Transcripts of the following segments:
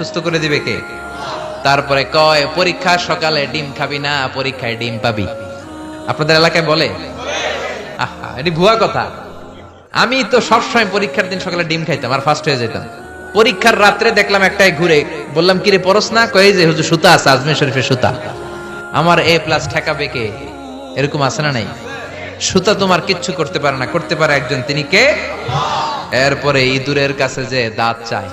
সুস্থ করে দিবে কে? তারপরে কয়, পরীক্ষা সকালে ডিম খাবি না, পরীক্ষায় ডিম পাবি। আপনাদের এলাকায় বলে? আহা, এটি ভুয়া কথা। আমি তো সবসময় পরীক্ষার দিন সকালে ডিম খাইতাম, আর ফার্স্ট হয়ে যেতাম। পরীক্ষার রাত্রে দেখলাম একটাই ঘুরে, বললাম, কিরে পরস না? কয়ে যে হুজুর, সুতা আছে, আজমের শরীফের সুতা। আমার এ প্লাস ঠেকাবে কে? এরকম আছে না নাই? সুতা তোমার কিচ্ছু করতে পারে না, করতে পারে একজন। তিনি কে? এরপরে ইঁদুরের কাছে যে দাঁত চায়।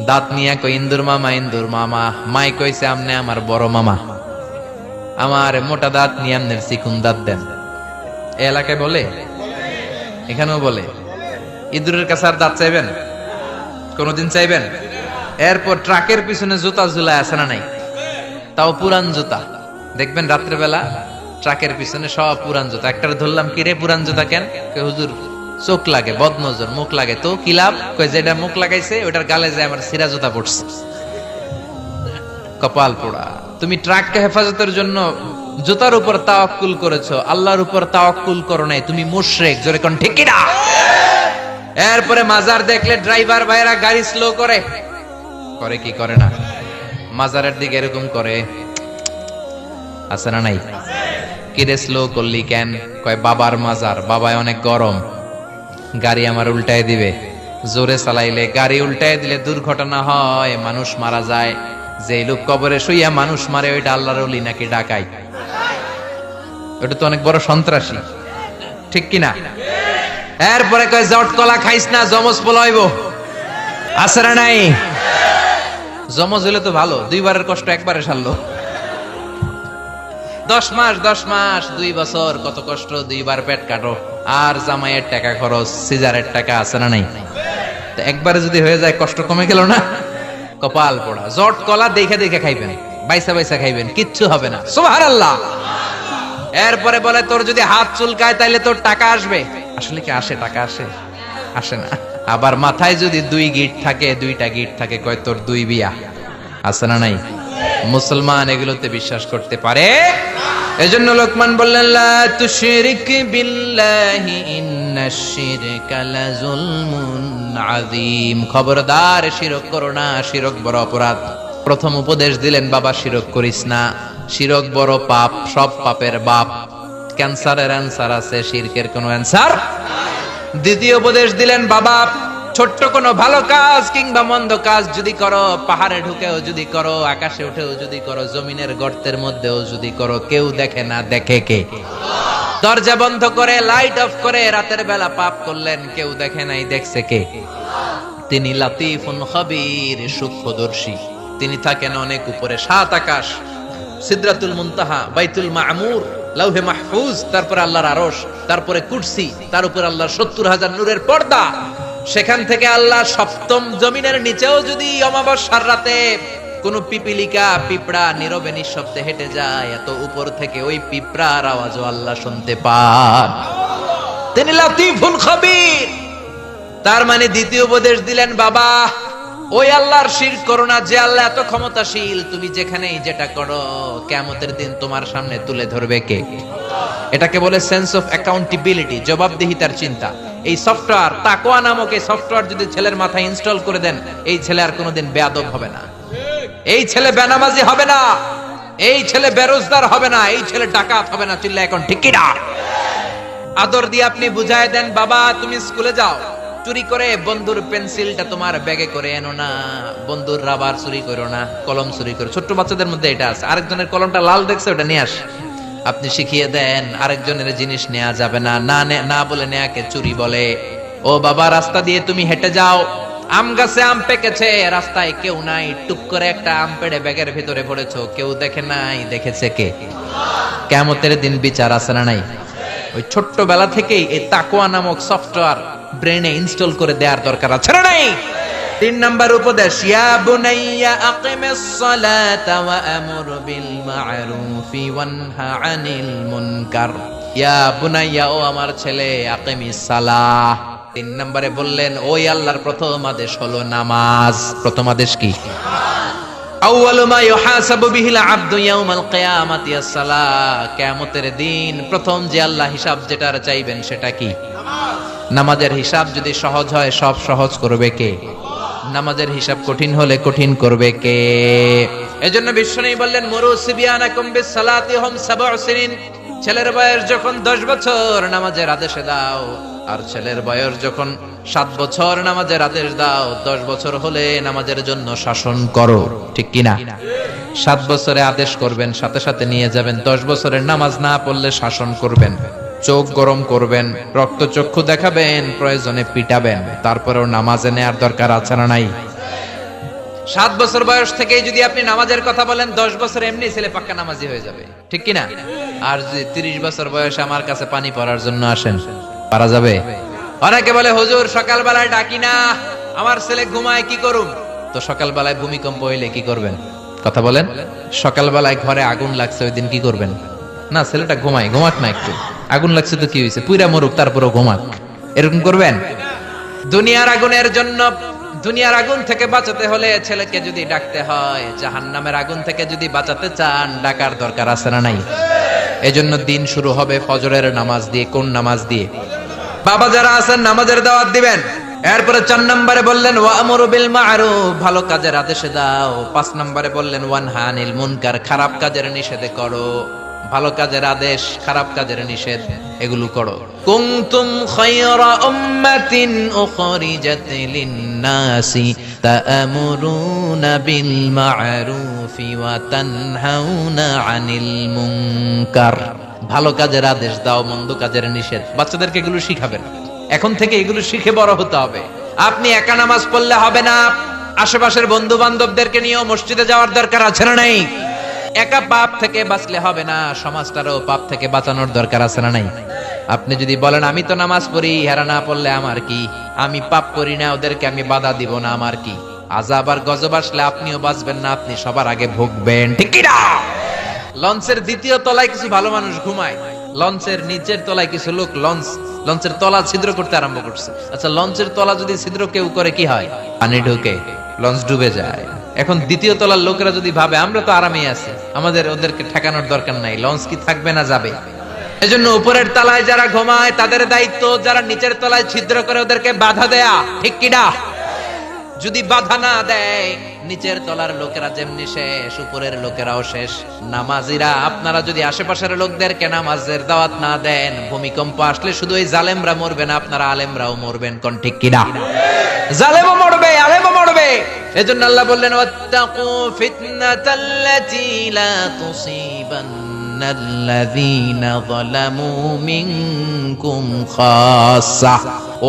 দাঁত নিয়ে কই, ইন্দুর মামা ইন্দুর মামা, মাই কইছে আমনে আমার বড় মামা। আমার মোটা দাঁত নিয়ে আমনের চিকুন দাঁত দেন। এলাকায় বলে? এখানেও বলে। ইঁদুরের কাছে আর দাঁত চাইবেন? কোনদিন চাইবেন? এরপর ট্রাকের পিছনে জুতা ঝুলায় আছে না নাই? তাও পুরান জুতা। দেখবেন রাত্রেবেলা ট্রাকের পিছনে সব পুরান জুতা। একটা ধরলাম, কি রে পুরান জুতা কেন? হুজুর চোখ লাগে, বদনজর, মুখ লাগে। তো কি লাভ? কই যেটা মুখ লাগাইছে ওটার গালে যায় আমার সিরা জুতা পড়ছে। কপাল পোড়া। তুমি ট্রাককে হেফাজতের জন্য জুতার উপর তাওয়াক্কুল করেছ, আল্লাহর উপর তাওয়াক্কুল করো নাই, তুমি মুশরিক। জোরে কোন ঠিক না এরপরে মাজার দেখলে ড্রাইভার ভাইরা গাড়ি স্লো করে। করে কি করে না? মাজারের দিকে এরকম করে। আছে না নাই? কিরে স্লো করলি কেন? কয়, বাবার মাজার, বাবায় অনেক গরম। গাড়ি আমার উল্টায় দিবে। জোরে চালাইলে গাড়ি উল্টায় দিলে দুর্ঘটনা হয়, মানুষ মারা যায়। যে লোক কবরে শুইয়া মানুষ মারে, ওইটা আল্লাহর ওলি নাকি ডাকাই। ওটা তো অনেক বড় সন্ত্রাসী। ঠিক কি না এরপরে কয়, জট কলা খাইস না, জমজ পলাইব। আছে নাই? জমজ হলে তো ভালো, দুইবারের কষ্ট একবারে সারলো। দশ মাস দশ মাস, দুই বছর, কত কষ্ট, দুইবার পেট কাটো। আর জামাইয়ের টাকা খরচ, সিজারের টাকা আছে না নাই? একবারে যদি হয়ে যায়, কষ্ট কমে গেল না? কপাল পোড়া। জট কলা দেখে দেখে খাইবেন, বাইসা বাইসা খাইবেন, কিচ্ছু হবে না। সুবহান আল্লাহ এরপরে বলে, তোর যদি হাত চুলকায়, তাইলে তোর টাকা আসবে। আসলে কি আসে, টাকা আসে? আসে না। আবার মাথায় যদি দুই গিট থাকে, দুইটা গিট থাকে, কয়, তোর দুই বিয়া। আছে না নাই? মুসলমান এগুলোতে বিশ্বাস করতে পারে? এজন্য লোকমান বললেন, লা বিল্লাহি ইন্নাশ শিরকা লাযুলমুন খবরদার, শিরক করো না, শিরক বড় অপরাধ। প্রথম উপদেশ দিলেন, বাবা, শিরক করিস না। শিরক বড় পাপ, সব পাপের বাপ। ক্যান্সারের অ্যান্সার আছে, শিরকের কোনো অ্যান্সার দ্বিতীয় উপদেশ দিলেন, বাবা ছোট্ট কোনো ভালো কাজ কিংবা মন্দ কাজ যদি করো, পাহাড়ে ঢুকেও যদি করো, আকাশে উঠেও যদি করো, জমিনের গর্তের মধ্যেও যদি করো, কেউ দেখে না দেখে কে? দরজা বন্ধ করে লাইট অফ করে রাতের বেলা পাপ করলেন, কেউ দেখে নাই দেখছে কে? তিনি লাতিফুন খবির, সূক্ষ্মদর্শী। তিনি থাকেন অনেক উপরে, সাত আকাশ, সিদরাতুল মুনতাহা, বাইতুল মামুর, লাউহে মাহফুজ, তারপরে আল্লাহর আরশ, তারপরে কুরসি, তার উপর আল্লাহর সত্তর হাজার নূরের পর্দা। সেখান থেকে আল্লাহ সপ্তম জমিনের নিচেও যদি অমাবস্যার রাতে কোন পিপিলিকা, পিঁপড়া নীরবে নিঃশব্দে হেঁটে যায়, এত উপর থেকে ওই পিঁপড়ার আওয়াজও আল্লাহ শুনতে পান। তিনি লাতিফুল খবির। তার মানে দ্বিতীয় উপদেশ দিলেন, বাবা, ওই আল্লাহর শির করো না, যে আল্লাহ এত ক্ষমতাশীল, তুমি যেখানেই যেটা করো কেমতের দিন তোমার সামনে তুলে ধরবে কে? এটাকে বলে সেন্স অফ অ্যাকাউন্টেবিলিটি জবাবদিহিতার চিন্তা। এই সফটওয়্যার তাকোয়া নামক এই সফটওয়্যার যদি ছেলের মাথায় ইনস্টল করে দেন, এই ছেলে আর কোনোদিন বেয়াদব হবে না। এই ছেলে বেনামাজি হবে না। এই ছেলে বেরোজগার হবে না। এই ছেলে ডাকাত হবে না। চিল্লা এখন ঠিকই না আদর দিয়ে আপনি বুঝায় দেন, বাবা, তুমি স্কুলে যাও। চুরি করে বন্ধুর পেন্সিলটা তোমার ব্যাগে করে এনো না। বন্ধুর রাবার চুরি করো না, কলম চুরি করো। ছোট্ট বাচ্চাদের মধ্যে এটা আছে। আরেকজনের কলমটা লাল দেখছে, ওটা নিয়ে আস। আপনি শিখিয়ে দেন, আরেকজনের জিনিস নেওয়া যাবে না। না নে- বলে নেয়াকে চুরি বলে। ও বাবা, রাস্তা দিয়ে তুমি হেঁটে যাও। আম গাছে আম পেকেছে, রাস্তায় কেউ নাই। টুক করে একটা আম পেড়ে ব্যাগের ভিতরে পড়েছ কেউ দেখে নাই, দেখেছে কে? কেমতের দিন বিচার আছে না নাই? ওই ছোট্ট বেলা থেকেই এই তাকোয়া নামক সফটওয়্যার ব্রেনে ইনস্টল করে দেওয়ার দরকার আছে না নাই? তিন নাম্বার উপদেশ, ইয়া বুনাইয়া ইয়া বুনাইয়া, ও আমার ছেলে তিন নম্বরে বললেন ওই আল্লাহর প্রথম আদেশ হলো নামাজ। প্রথম আদেশ কি? দিন প্রথম যে আল্লাহ হিসাব যেটার চাইবেন সেটা কি? নামাজের হিসাব যদি সহজ হয়, সব সহজ করবে কে? নামাজের হিসাব কঠিন হলে কঠিন করবে কে? এজন্য বিশ্বনেই বললেন, মরু সিনিন। ছেলের বয়স যখন দশ বছর, নামাজের আদেশে দাও। আর ছেলের বয়স যখন সাত বছর, নামাজের আদেশ দাও। দশ বছর হলে নামাজের জন্য শাসন করো, ঠিক কিনা সাত বছরে আদেশ করবেন, সাথে সাথে নিয়ে যাবেন। দশ বছরের নামাজ না পড়লে শাসন করবেন। চোখ গরম করবেন রক্তচক্ষু দেখাবেন, প্রয়োজনে পিটাবেন, তারপরেও নামাজে নেয়ার দরকার আছে না নাই? সাত বছর বয়স থেকেই যদি আপনি নামাজের কথা বলেন, দশ বছর এমনি ছেলে পাক্কা নামাজি হয়ে যাবে। ঠিক কিনা? আর যদি তিরিশ বছর বয়সে আমার কাছে পানি পড়ার জন্য আসেন, পারা যাবে? অনেকে বলে, হুজুর, সকালবেলায় ডাকি না। আমার ছেলে ঘুমায়, কি করুম? তো সকালবেলায় ভূমিকম্প হইলে কি করবেন? কথা বলেন। সকালবেলায় ঘরে আগুন লাগছে, ওই দিন কি করবেন? না, ছেলেটা ঘুমায়, ঘুমাক না একটু। আগুন লাগছে তো কি হয়েছে? পুইরা মরুক, তারপরও ঘুমাক। এরকম করবেন? দুনিয়ার আগুনের জন্য, দুনিয়ার আগুন থেকে বাঁচাতে হলে ছেলেকে যদি ডাকতে হয়, জাহান্নামের আগুন থেকে যদি বাঁচাতে চান, ডাকার দরকার আছে না নাই? এজন্য দিন শুরু হবে ফজরের নামাজ দিয়ে, কোন নামাজ দিয়ে? বাবা যারা আছেন, নামাজের দাওয়াত দিবেন। এরপরে চার নম্বরে বললেন, ওয়ামরু বিল মারুফ। ভালো কাজের আদেশে দাও। পাঁচ নম্বরে বললেন ওয়ান হানিল মুনকার। খারাপ কাজের নিষেধে করো। ভালো কাজের আদেশ, খারাপ কাজের নিষেধ, এগুলো করো। ভালো কাজের আদেশ দাও, মন্দ কাজের নিষেধ। বাচ্চাদেরকে এগুলো শিখাবেন এখন থেকে এগুলো শিখে বড় হতে হবে। আপনি একা নামাজ পড়লে হবে না। আশেপাশের বন্ধু বান্ধবদেরকে নিয়েও মসজিদে যাওয়ার দরকার আছে না নাই? একা পাপ থেকে বাঁচলে হবে না, সমাজটারও পাপ থেকে বাঁচানোর দরকার আছে না নাই? আপনি যদি বলেন, আমি তো নামাজ পড়ি, হেরা না পড়লে আমার কি? আমি পাপ করি না, ওদেরকে আমি বাধা দিব না, আমার কি? আজাব আর গজব আসলে আপনিও বাঁচবেন না, আপনি সবার আগে ভুগবেন। ঠিক না? লঞ্চের দ্বিতীয় তলায় কিছু ভালো মানুষ ঘুমায়। লঞ্চের নিচের তলায় কিছু লোক লঞ্চ, লঞ্চের তলা ছিদ্র করতে আরম্ভ করছে। আচ্ছা লঞ্চের তলা যদি ছিদ্র কেউ করে, কি হয়? পানি ঢুকে, লঞ্চ ডুবে যায়। এখন দ্বিতীয় তলার লোকেরা যদি ভাবে, আমরা তো আরামেই আছি। আমাদের ওদেরকে ঠেকানোর দরকার নাই, লঞ্চ কি থাকবে না যাবে? এজন্য উপরের তলায় যারা ঘুমায়, তাদের দায়িত্ব যারা নিচের তলায় ছিদ্র করে ওদেরকে বাধা দেয়া। ঠিক কিনা যদি বাধা না দেয়, নিচের তলার লোকেরা যেমনি শেষ, উপরের লোকেরাও শেষ। নামাজিরা, আপনারা যদি আশেপাশের লোকদেরকে নামাজের দাওয়াত না দেন, ভূমিকম্প আসলে শুধু ওই জালেমরা মরবেন আপনারা আলেমরাও মরবেন, কোন ঠিক কিনা জালেমও মরবে মরবে এজন্য আল্লাহ বললেন, ওয়াত্তাকু ফিতনাতাল্লাতী লা তুসিবান্না আল্লাযীনা যালামু মিনকুম খাসসা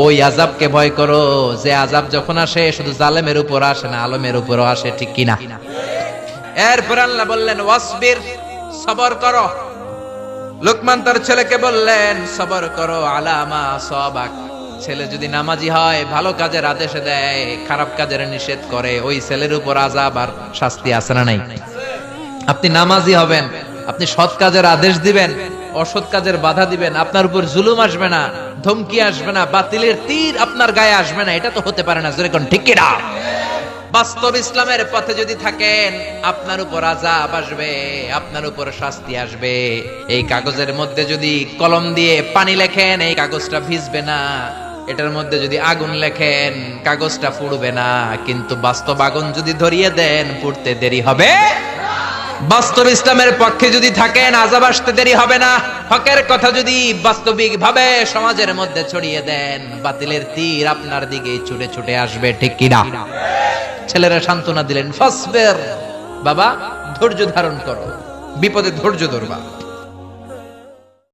ওই আজাবকে ভয় করো, যে আজাব যখন আসে, শুধু জালেমের উপর আসে না, আলমের উপরও আসে, ঠিক কি না এরপর আল্লাহ বললেন, ওয়াসবির, সবর করো। লোকমান তার ছেলেকে বললেন, সবর করো আলামা সবাক। ছেলে যদি নামাজি হয়, ভালো কাজের আদেশে দেয়, খারাপ কাজের নিষেধ করে, ওই ছেলের উপর আজাব আর শাস্তি আছে না নাই? আপনি নামাজি হবেন, আপনি সৎ কাজের আদেশ দিবেন, অসৎ কাজের বাধা দিবেন, আপনার উপর জুলুম আসবে না, ধমকি আসবে না, বাতিলের তীর আপনার গায়ে আসবে না, এটা তো হতে পারে না যেরকম ঠিক কিনা? বাস্তব ইসলামের পথে যদি থাকেন, আপনার উপর আজাব আসবে, আপনার উপর শাস্তি আসবে। এই কাগজের মধ্যে যদি কলম দিয়ে পানি লেখেন, এই কাগজটা ভিজবে না। এটার মধ্যে যদি আগুন লেখেন, কাগজটা পুড়বে না, কিন্তু বাস্তব আগুন যদি ধরিয়ে দেন, পুড়তে দেরি হবে। বাস্তব ইসলামের পক্ষে যদি থাকেন, আজাব আসতে দেরি হবে না। হকের কথা যদি বাস্তবিক ভাবে সমাজের মধ্যে ছড়িয়ে দেন, বাতিলের তীর আপনার দিকে ছুটে ছুটে আসবে, ঠিক কিনা? ছেলেরা সান্ত্বনা দিলেন ফাসবের বাবা, ধৈর্য ধারণ করো। বিপদে ধৈর্য ধরবা।